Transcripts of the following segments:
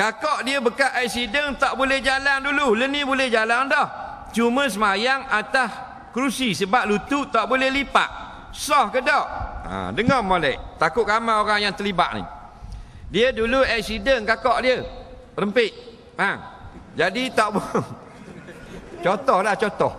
Kakak dia bekas aksiden tak boleh jalan dulu. Leni boleh jalan dah. Cuma semayang atas kerusi sebab lutut tak boleh lipat. Sah ke tak? Ha, dengar molek. Takut ramai orang yang terlibat ni. Dia dulu aksiden kakak dia. Rempik. Ha. Jadi tak boleh. Contohlah contoh.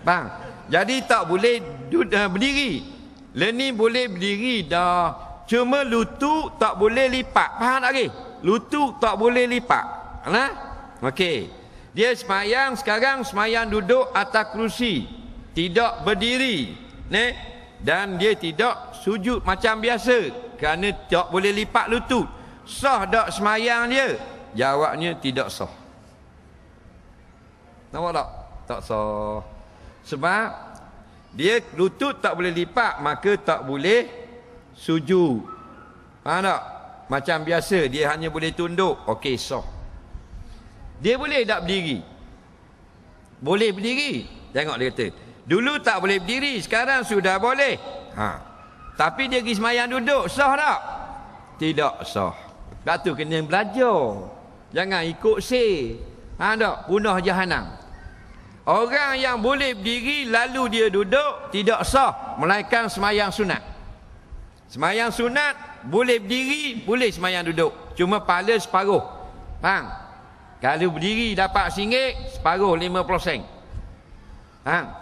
Bang. Jadi tak boleh uh, berdiri. Leni boleh berdiri dah. Cuma lutut tak boleh lipat. Faham tak lagi? Lutut tak boleh lipat. Nah? Okey. Dia semayang sekarang semayang duduk atas kerusi. Tidak berdiri. Ne? Dan dia tidak sujud macam biasa. Kerana tak boleh lipat lutut. Sah tak semayang dia? Jawabnya tidak sah. Nampak tak? Tak sah. Sebab dia lutut tak boleh lipat maka tak boleh sujud. Faham tak? Macam biasa dia hanya boleh tunduk. Okey, sah. Dia boleh tak berdiri? Boleh berdiri. Tengok dia kata. Dulu tak boleh berdiri, sekarang sudah boleh. Ha. Tapi dia pergi semayang duduk, sah tak? Tidak sah. Tak tu kena belajar. Jangan ikut se. Ha tak? Punah jahanam. Orang yang boleh berdiri lalu dia duduk tidak sah melainkan semayang sunat. Semayang sunat boleh berdiri, boleh semayang duduk. Cuma pahala separuh. Faham? Kalau berdiri dapat singgit, separuh lima puluh sen. Faham?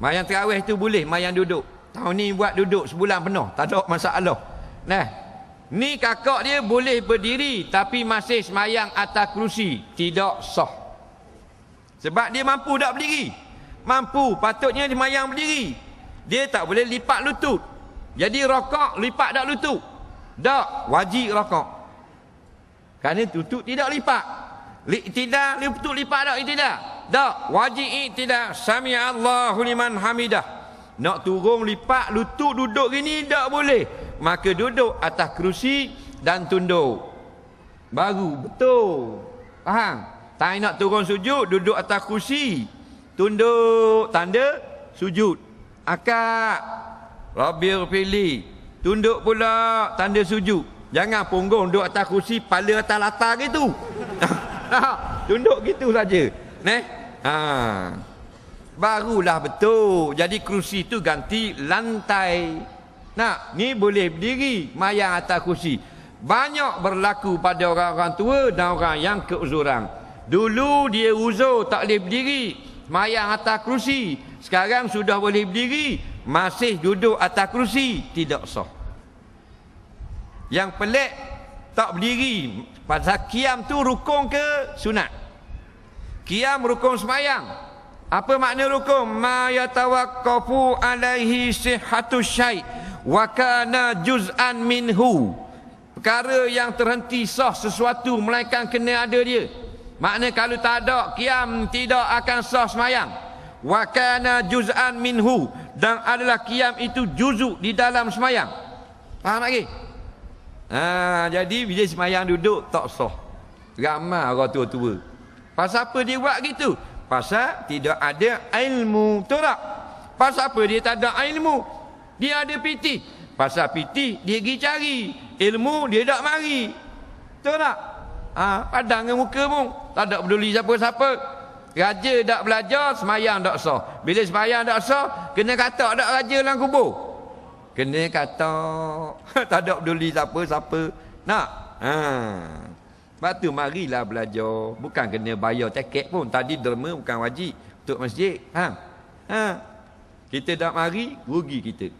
Mayang terawih tu boleh, mayang duduk. Tahun ni buat duduk sebulan penuh. Tak ada masalah. Nah, ni kakak dia boleh berdiri tapi masih semayang atas kerusi. Tidak sah. Sebab dia mampu tak berdiri. Mampu, patutnya dia mayang berdiri. Dia tak boleh lipat lutut. Jadi rokok lipat tak lutut? Tak, wajib rokok. Kerana lutut tidak lipat. Li, tidak, lutut lipat tak? Tidak. Tak, wajib tidak. Sami Allahu liman hamidah. Nak turun lipat lutut duduk gini tak boleh. Maka duduk atas kerusi dan tunduk. Baru betul. Faham? Tak nak turun sujud, duduk atas kerusi. Tunduk tanda sujud. Akak Rabbil fili. Tunduk pula tanda sujud. Jangan punggung duduk atas kursi pala atas latar gitu. Tunduk gitu saja. Neh. Ha. Barulah betul. Jadi kerusi tu ganti lantai. Nak, ni boleh berdiri mayang atas kursi. Banyak berlaku pada orang-orang tua dan orang yang keuzuran. Dulu dia uzur tak boleh berdiri mayang atas kerusi. Sekarang sudah boleh berdiri masih duduk atas kerusi tidak sah. Yang pelik tak berdiri. Pasal kiam tu rukun ke sunat? Kiam rukun semayang. Apa makna rukun? Ma yatawaqqafu alaihi sihhatu syai. Wa kana juz'an minhu. Perkara yang terhenti sah sesuatu melainkan kena ada dia. Makna kalau tak ada kiam tidak akan sah semayang. Wa kana juz'an minhu dan adalah kiam itu juzuk di dalam semayang. Faham lagi? Ha, jadi bila semayang duduk tak sah. Ramai orang tua-tua. Pasal apa dia buat gitu? Pasal tidak ada ilmu. Betul tak? Pasal apa dia tak ada ilmu? Dia ada piti. Pasal piti dia pergi cari. Ilmu dia tak mari. Betul tak? Ha, padang muka pun. Tak ada peduli siapa-siapa. Raja tak belajar, semayang tak sah. Bila semayang tak sah, kena kata tak raja dalam kubur. Kena kata. tak ada peduli siapa-siapa. Nak? Ha. Sebab tu marilah belajar. Bukan kena bayar tiket pun. Tadi derma bukan wajib. Untuk masjid. Ha. Ha. Kita tak mari, rugi kita.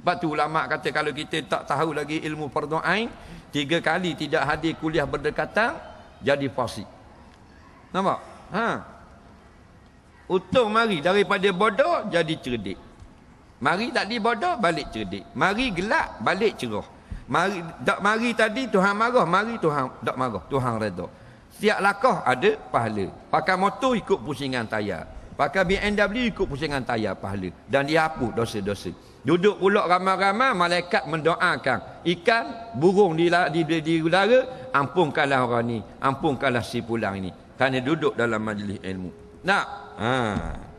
Sebab tu ulama kata kalau kita tak tahu lagi ilmu perdoain, tiga kali tidak hadir kuliah berdekatan, jadi fasik. Nampak? Ha. Untung mari daripada bodoh jadi cerdik. Mari tak di bodoh balik cerdik. Mari gelap balik cerah. Mari tak mari tadi Tuhan marah, mari Tuhan tak marah, Tuhan redha. Setiap lakah ada pahala. Pakai motor ikut pusingan tayar. Pakai BMW ikut pusingan tayar pahala dan dia hapus dosa-dosa. Duduk pula ramai-ramai malaikat mendoakan ikan burung di di, di, di udara ampunkanlah orang ni, ampunkanlah si pulang ini. Kerana duduk dalam majlis ilmu. Nak? Ha.